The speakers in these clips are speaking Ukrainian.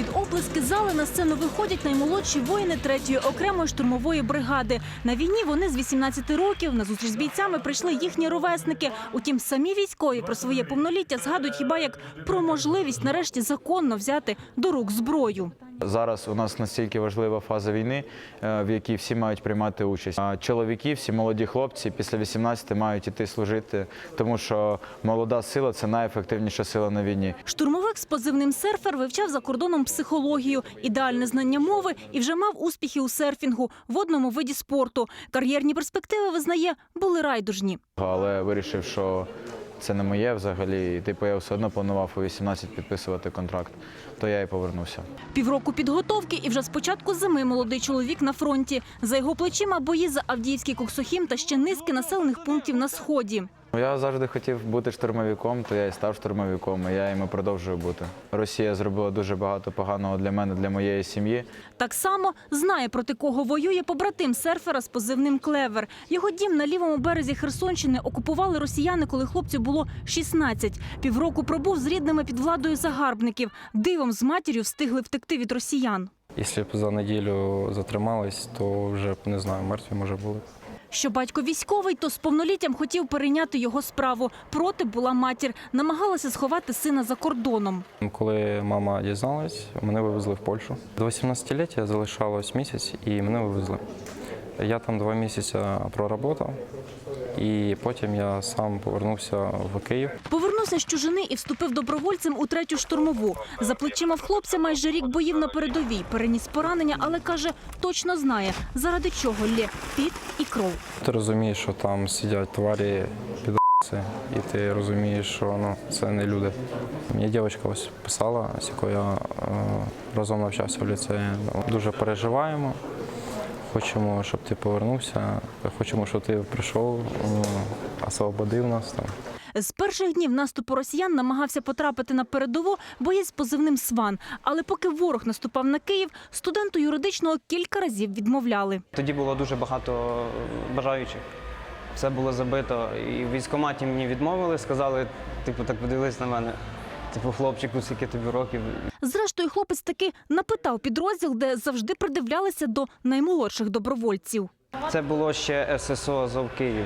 Під оплески зали на сцену виходять наймолодші воїни 3-ї окремої штурмової бригади. На війні вони з 18 років. На зустріч з бійцями прийшли їхні ровесники. Утім, самі військові про своє повноліття згадують хіба як про можливість нарешті законно взяти до рук зброю. Зараз у нас настільки важлива фаза війни, е, в якій всі мають приймати участь. А Чоловіки, всі молоді хлопці після 18 мають іти служити, тому що молода сила це найефективніша сила на війні. Штурмовик з позивним серфер вивчав за кордоном психологію, ідеальне знання мови і вже мав успіхи у серфінгу в одному виді спорту. Кар'єрні перспективи визнає були райдужні. Але вирішив, що це не моє взагалі. Типу я все одно планував у 18 підписувати контракт, то я і повернувся. Півроку підготовки, і вже з початку зими молодий чоловік на фронті. За його плечима бої за Авдіївський Коксохім та ще низки населених пунктів на сході. Я завжди хотів бути штурмовиком, то я і став штурмовиком, і я їм і продовжую бути. Росія зробила дуже багато поганого для мене, для моєї сім'ї. Так само знає проти кого воює побратим серфера з позивним Клевер. Його дім на лівому березі Херсонщини окупували росіяни, коли хлопцю було 16. Півроку пробув з рідними під владою загарбників. Дивом з матір'ю встигли втекти від росіян. Якщо б за неділю затримались, то вже не знаю, мертві може були. Що батько військовий, то з повноліттям хотів перейняти його справу. Проти була матір, намагалася сховати сина за кордоном. Коли мама дізналась, мене вивезли в Польщу. До 18-ліття залишалось місяць і мене вивезли. Я там два місяці проработав, і потім я сам повернувся в Київ. Повернувся з чужини і вступив добровольцем у третю штурмову. За плечима в хлопця майже рік боїв на передовій. Переніс поранення, але каже, точно знає, заради чого лє піт і кров. Ти розумієш, що там сидять тварі підаси, і ти розумієш, що ну, це не люди. Мені дівчинка ось писала, з якою я е, разом навчався в ліцеї. Дуже переживаємо. Хочемо, щоб ти повернувся, хочемо, щоб ти прийшов, ну, освободив нас там. З перших днів наступу росіян намагався потрапити на передову боєць з позивним Сван. Але поки ворог наступав на Київ, студенту юридичного кілька разів відмовляли. Тоді було дуже багато бажаючих. Все було забито. І в військкоматі мені відмовили, сказали, типу, так подивились на мене. Типу, хлопчику, скільки тобі років. Зрештою, хлопець таки напитав підрозділ, де завжди придивлялися до наймолодших добровольців. Це було ще ССО Азов Київ.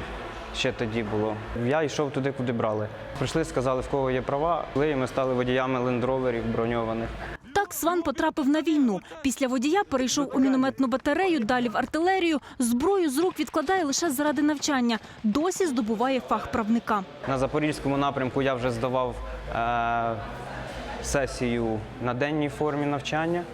Ще тоді було. Я йшов туди, куди брали. Прийшли, сказали, в кого є права. І ми стали водіями лендроверів броньованих. Так Сван потрапив на війну. Після водія перейшов у мінометну батарею, далі в артилерію. Зброю з рук відкладає лише заради навчання. Досі здобуває фах правника. На Запорізькому напрямку я вже здавав сесію на денній формі навчання.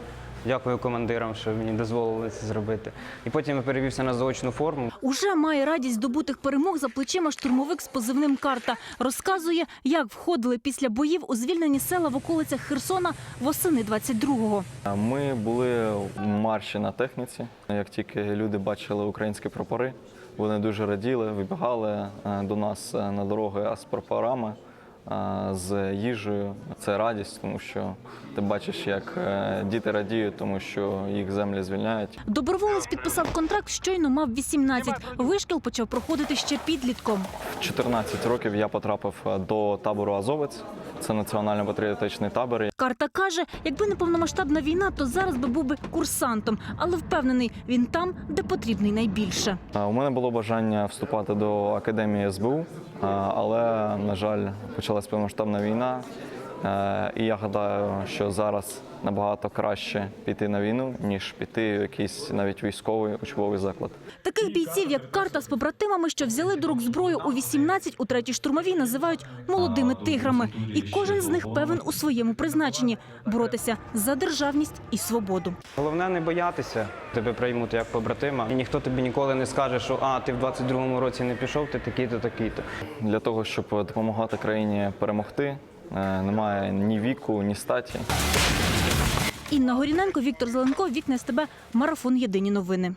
Дякую командирам, що мені дозволили це зробити. І потім я перевівся на заочну форму. Уже має радість здобутих перемог за плечима штурмовик з позивним карта. Розказує, як входили після боїв у звільнені села в околицях Херсона восени 22-го. Ми були в марші на техніці. Як тільки люди бачили українські прапори, вони дуже раділи, вибігали е, до нас е, на дороги з прапорами, е, з їжею. Це радість, тому що ти бачиш, як е, діти радіють, тому що їх землі звільняють. Доброволець підписав контракт, щойно мав 18. Вишкіл почав проходити ще підлітком. В 14 років я потрапив е, до табору Азовець. Це національно-патріотичний табор. Карта каже, якби не повномасштабна війна, то зараз би був би курсантом, але впевнений, він там, де потрібний найбільше. Е, У мене було бажання вступати до академії СБУ, але, на жаль, почалась повномасштабна війна. Е, І я гадаю, що зараз набагато краще піти на війну, ніж піти в якийсь навіть військовий учбовий заклад. Таких бійців, як карта з побратимами, що взяли до рук зброю у 18 у третій штурмовій, називають молодими тиграми. І кожен з них певен у своєму призначенні боротися за державність і свободу. Головне не боятися, тебе приймуть як побратима. І ніхто тобі ніколи не скаже, що а ти в 22-му році не пішов, ти такий-то, такий-то. Для того, щоб допомагати країні перемогти, немає ні віку, ні статі. Інна Горіненко, Віктор Зеленко, вікне з тебе Марафон Єдині новини.